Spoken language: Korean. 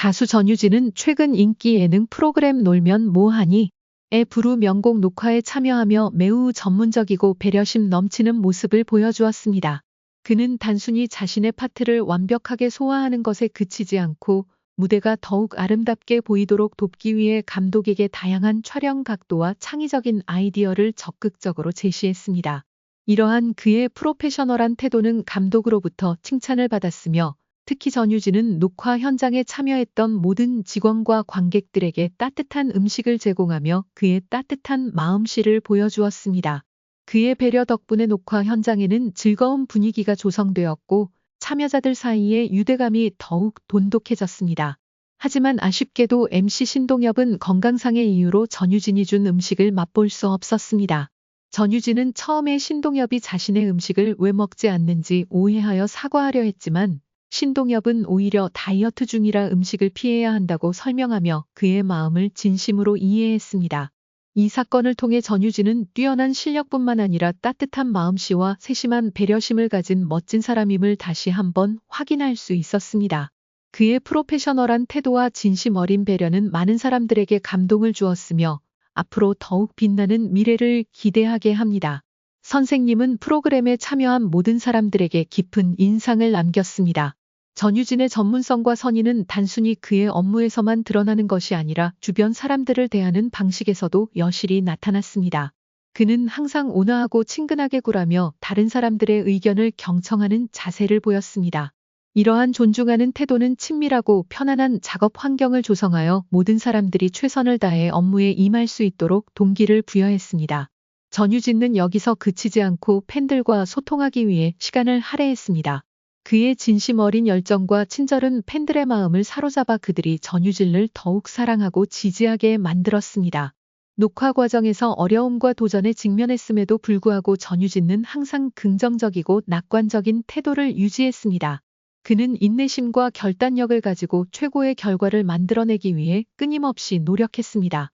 가수 전유진은 최근 인기 예능 프로그램 놀면 뭐하니? 의 부루 명곡 녹화에 참여하며 매우 전문적이고 배려심 넘치는 모습을 보여주었습니다. 그는 단순히 자신의 파트를 완벽하게 소화하는 것에 그치지 않고 무대가 더욱 아름답게 보이도록 돕기 위해 감독에게 다양한 촬영 각도와 창의적인 아이디어를 적극적으로 제시했습니다. 이러한 그의 프로페셔널한 태도는 감독으로부터 칭찬을 받았으며 특히 전유진은 녹화 현장에 참여했던 모든 직원과 관객들에게 따뜻한 음식을 제공하며 그의 따뜻한 마음씨를 보여주었습니다. 그의 배려 덕분에 녹화 현장에는 즐거운 분위기가 조성되었고 참여자들 사이에 유대감이 더욱 돈독해졌습니다. 하지만 아쉽게도 MC 신동엽은 건강상의 이유로 전유진이 준 음식을 맛볼 수 없었습니다. 전유진은 처음에 신동엽이 자신의 음식을 왜 먹지 않는지 오해하여 사과하려 했지만 신동엽은 오히려 다이어트 중이라 음식을 피해야 한다고 설명하며 그의 마음을 진심으로 이해했습니다. 이 사건을 통해 전유진은 뛰어난 실력뿐만 아니라 따뜻한 마음씨와 세심한 배려심을 가진 멋진 사람임을 다시 한번 확인할 수 있었습니다. 그의 프로페셔널한 태도와 진심 어린 배려는 많은 사람들에게 감동을 주었으며 앞으로 더욱 빛나는 미래를 기대하게 합니다. 선생님은 프로그램에 참여한 모든 사람들에게 깊은 인상을 남겼습니다. 전유진의 전문성과 선의는 단순히 그의 업무에서만 드러나는 것이 아니라 주변 사람들을 대하는 방식에서도 여실히 나타났습니다. 그는 항상 온화하고 친근하게 굴하며 다른 사람들의 의견을 경청하는 자세를 보였습니다. 이러한 존중하는 태도는 친밀하고 편안한 작업 환경을 조성하여 모든 사람들이 최선을 다해 업무에 임할 수 있도록 동기를 부여했습니다. 전유진은 여기서 그치지 않고 팬들과 소통하기 위해 시간을 할애했습니다. 그의 진심 어린 열정과 친절은 팬들의 마음을 사로잡아 그들이 전유진을 더욱 사랑하고 지지하게 만들었습니다. 녹화 과정에서 어려움과 도전에 직면했음에도 불구하고 전유진은 항상 긍정적이고 낙관적인 태도를 유지했습니다. 그는 인내심과 결단력을 가지고 최고의 결과를 만들어내기 위해 끊임없이 노력했습니다.